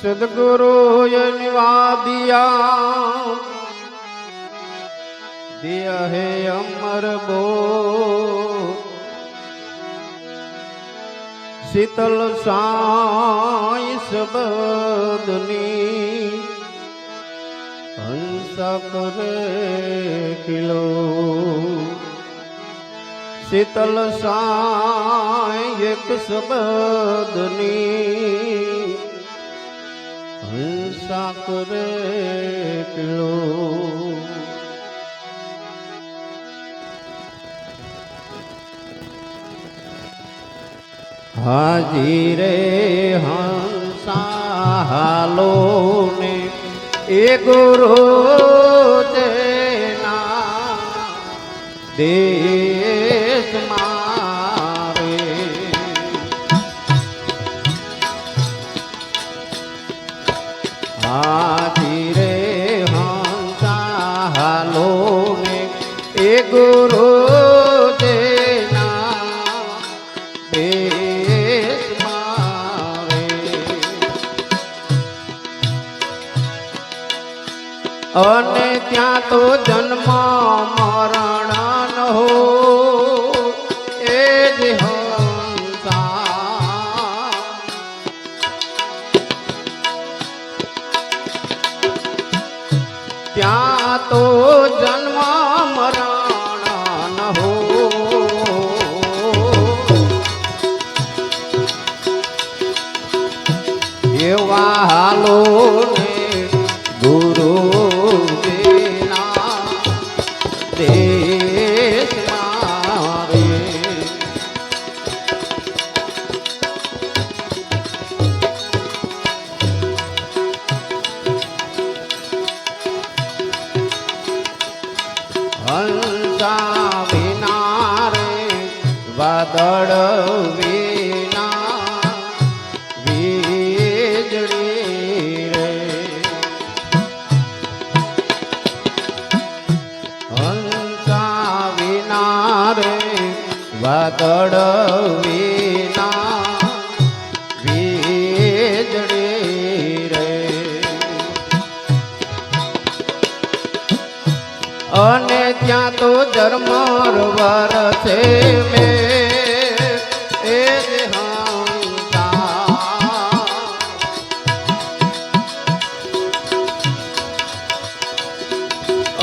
સદગુરુ નિવાદિયા દિય હે અમર બો શીતલ સાઈ સબદની હંસા કરે કિલો શીતલ સાઈ એક શબ્દની હંસા કરે કિલો હાજી રે હંસા હાલો ને એ ગુરુ દેના દેશ તો જન્મ મરણ હો એ જ ત્યાં તો જન્મ અને ત્યાં તો જરમર વરસે મે. એ જ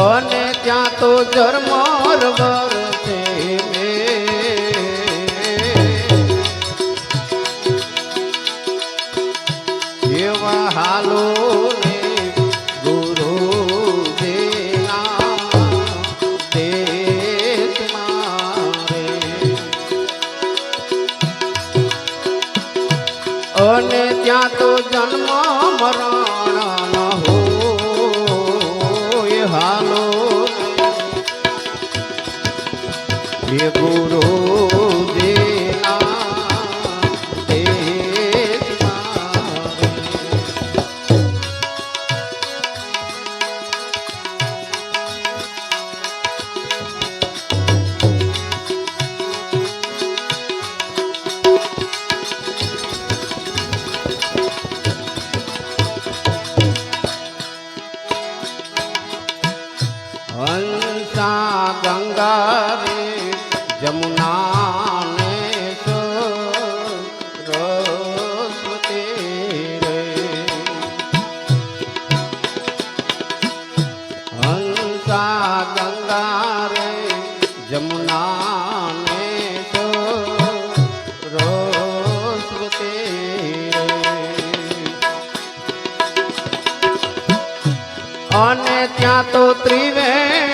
અને ત્યાં તો જરમર વરસે ત્યાં તો જન્મ મરણ હોય હાલો. ગુરુ અને ત્યાં તો ત્રિવેણી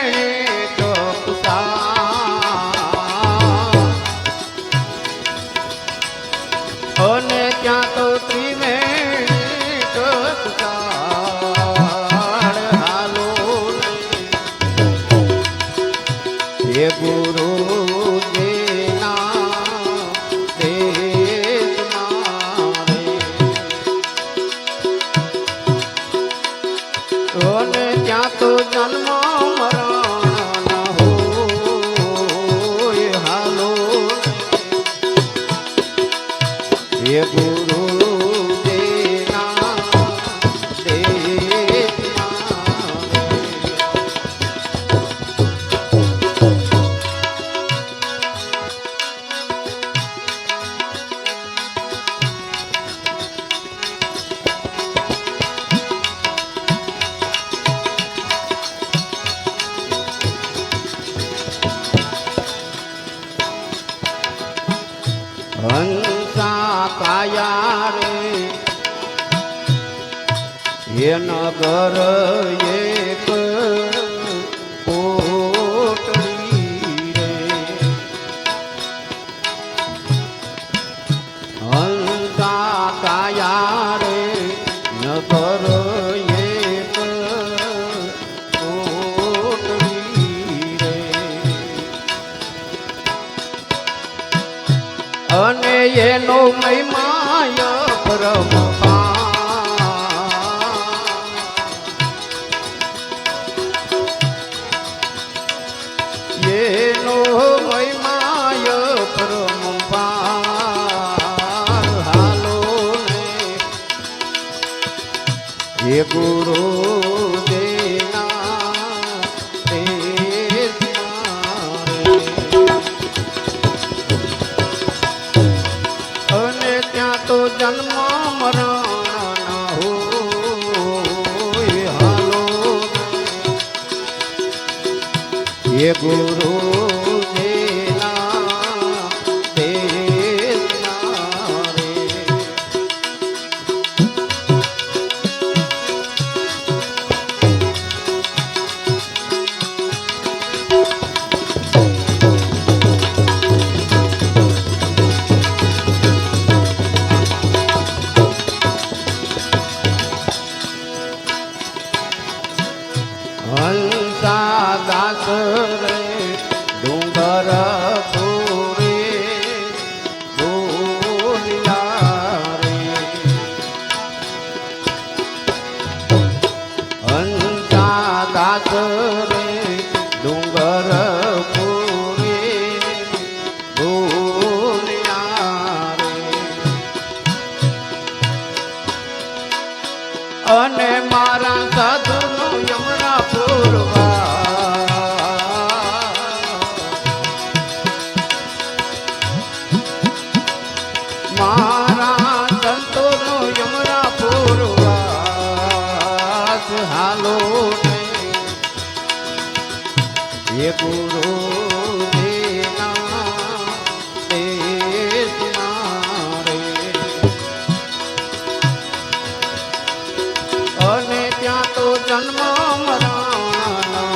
હે ગુરુ અને ત્યાં તો જન્મ મરાણા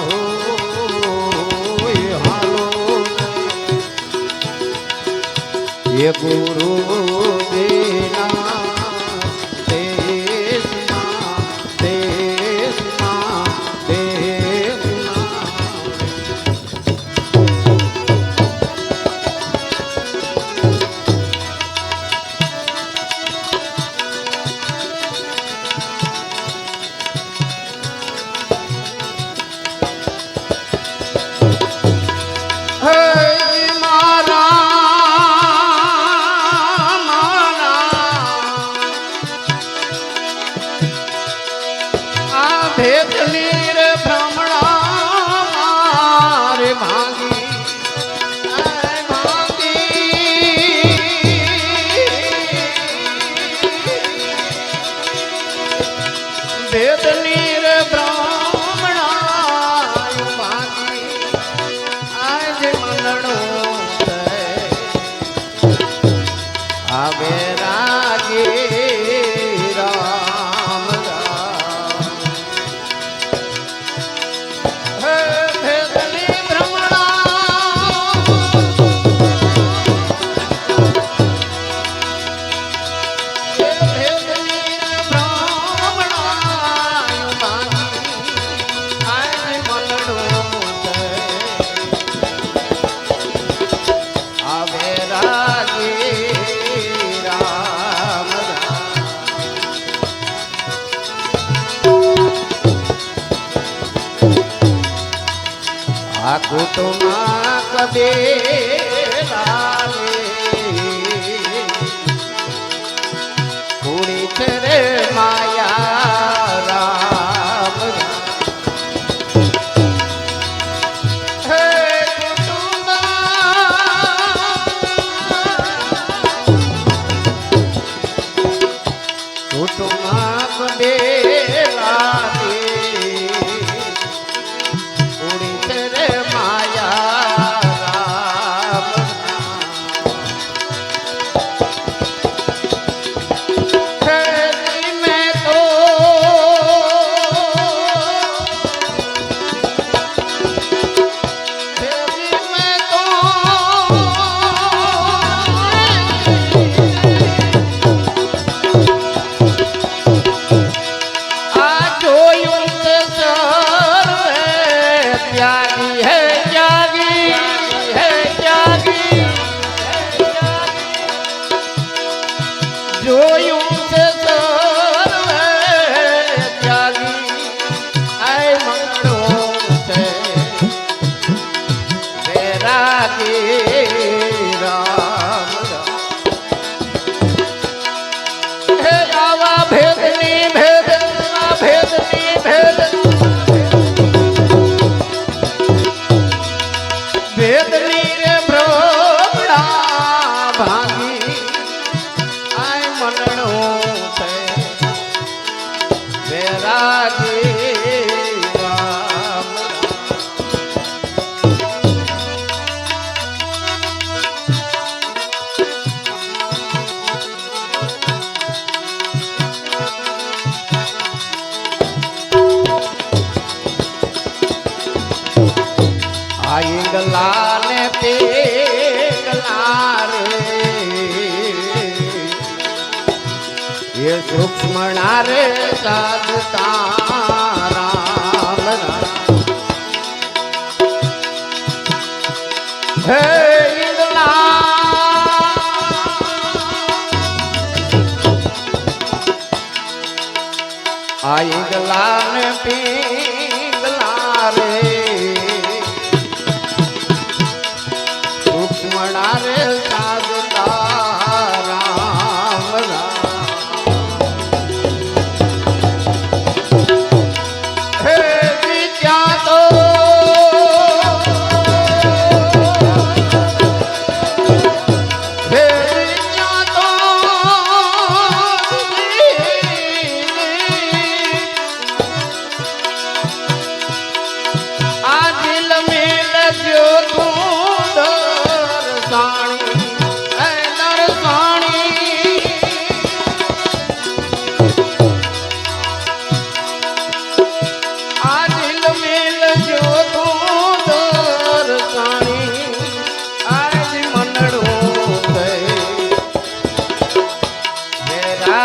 હે ગુરુ तो मां कबे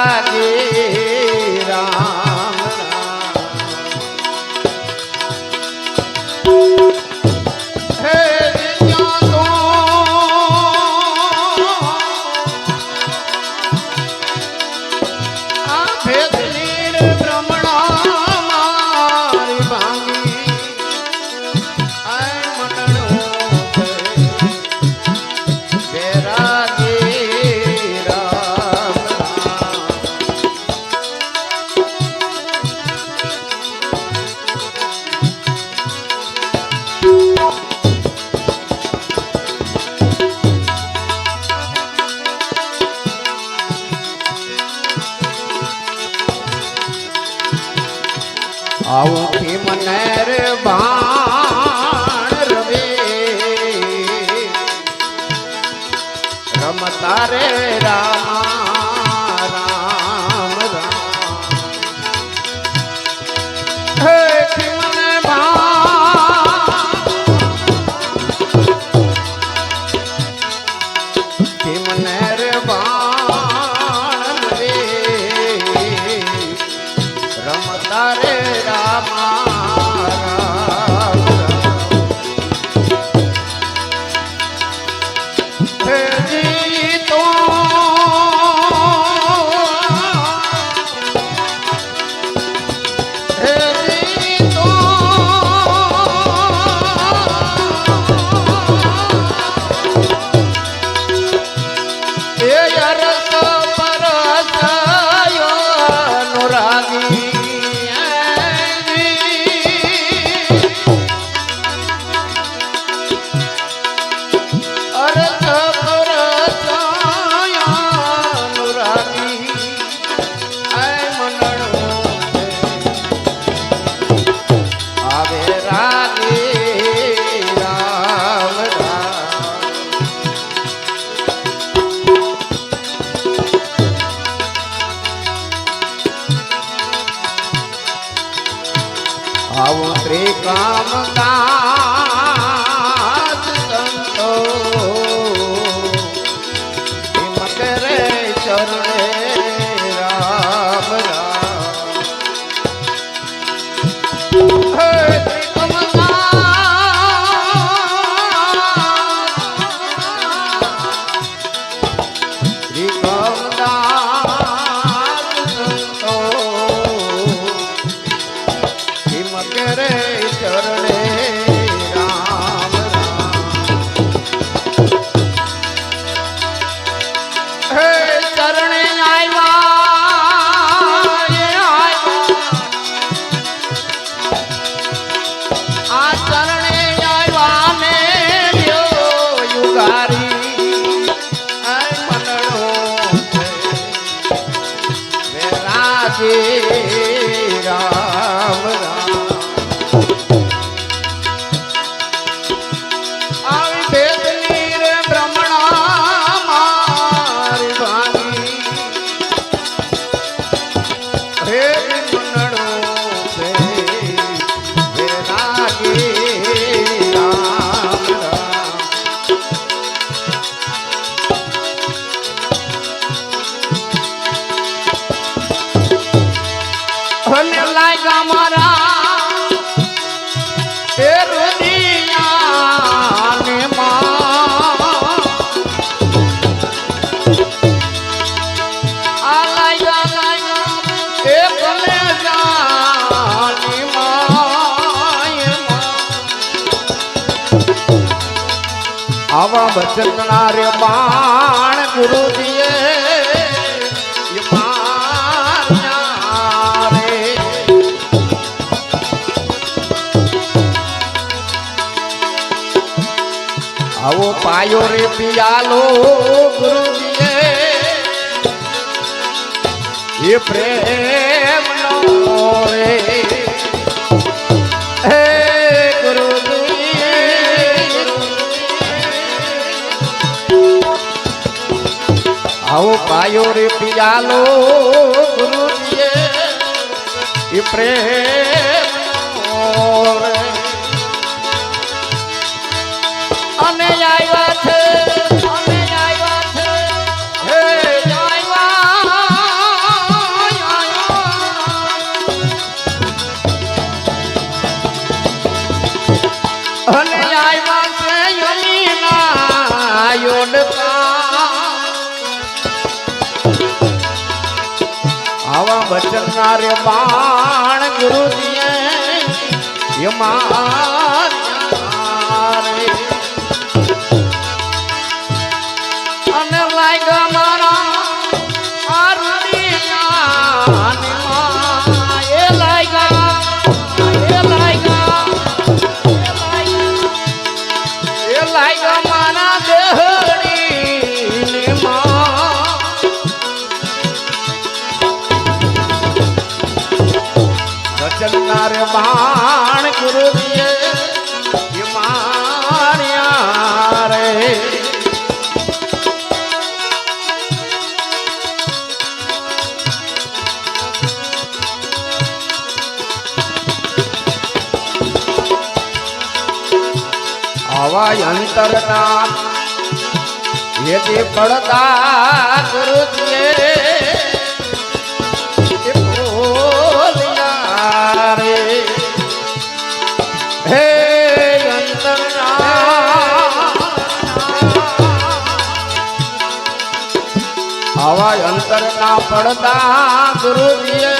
હે વાસનાર બાણ ગુરુજીએ આવો પાયો રે પિયાલો ગુરુજીએ. એ પ્રેમ નો રે. આવો પાયો રે પિયાલો ગુરુજીએ. પ્રેમ રે બાણ ગુરુજીએ યમા બાણ ગુરુજીએ માણ્યા રે આવા અંતરના એ તે પડતા ગુરુજી સદા ગુરુજી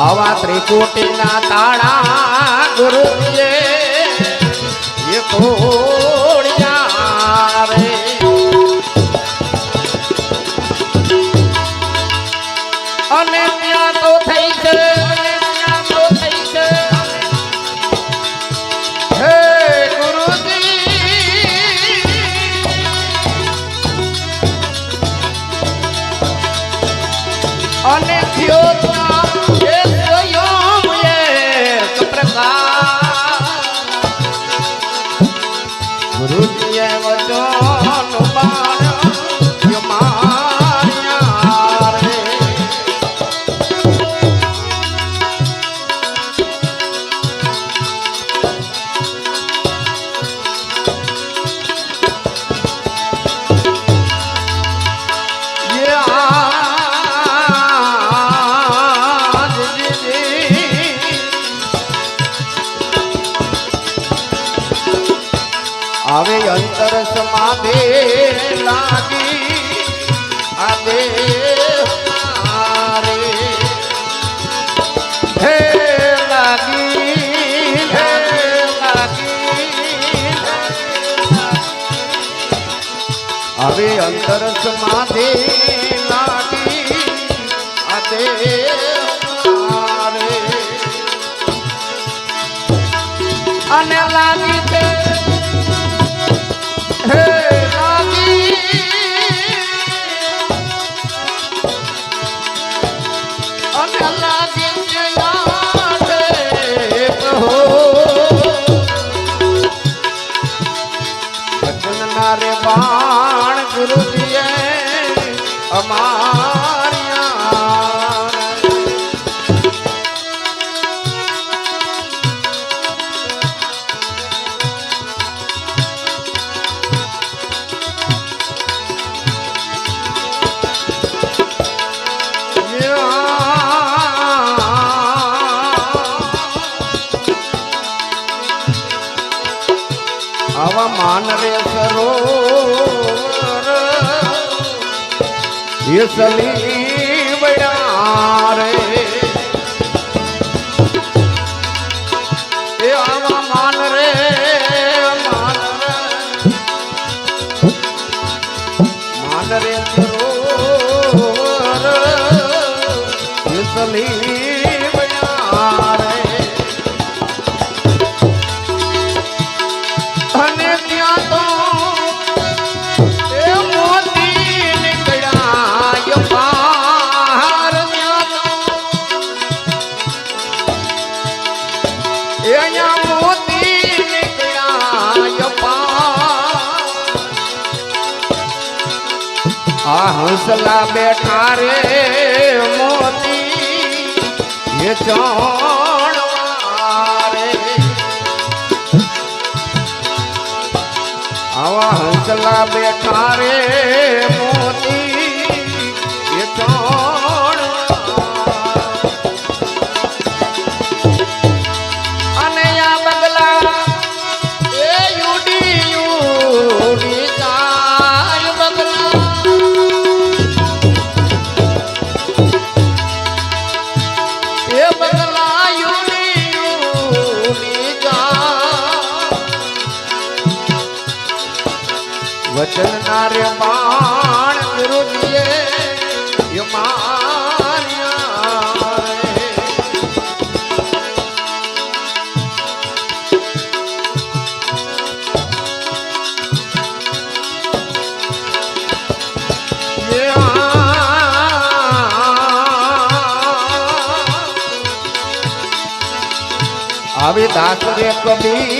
આવા ત્રિકોટીના તાળા ગુરુએ એ લાગી. આદે હવે અંતર સમાધિ લાગી. આતે અને લાગી તે નરેન્દ્ર બેઠા રે મોતી એ જાણ આવા હંસલા બેઠા રે আমি দাস রে কবি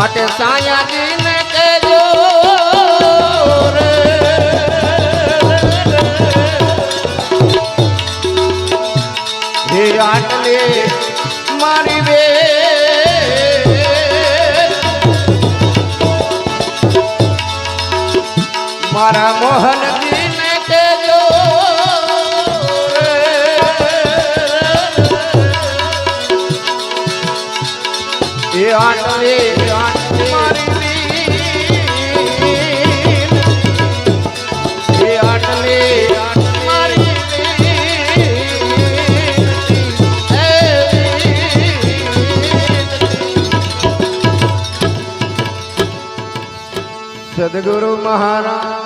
માટે સાયાજીને કેજો રે. હે આટલે મારી બે મારા મોહનજીને સદગુરુ મહારાજ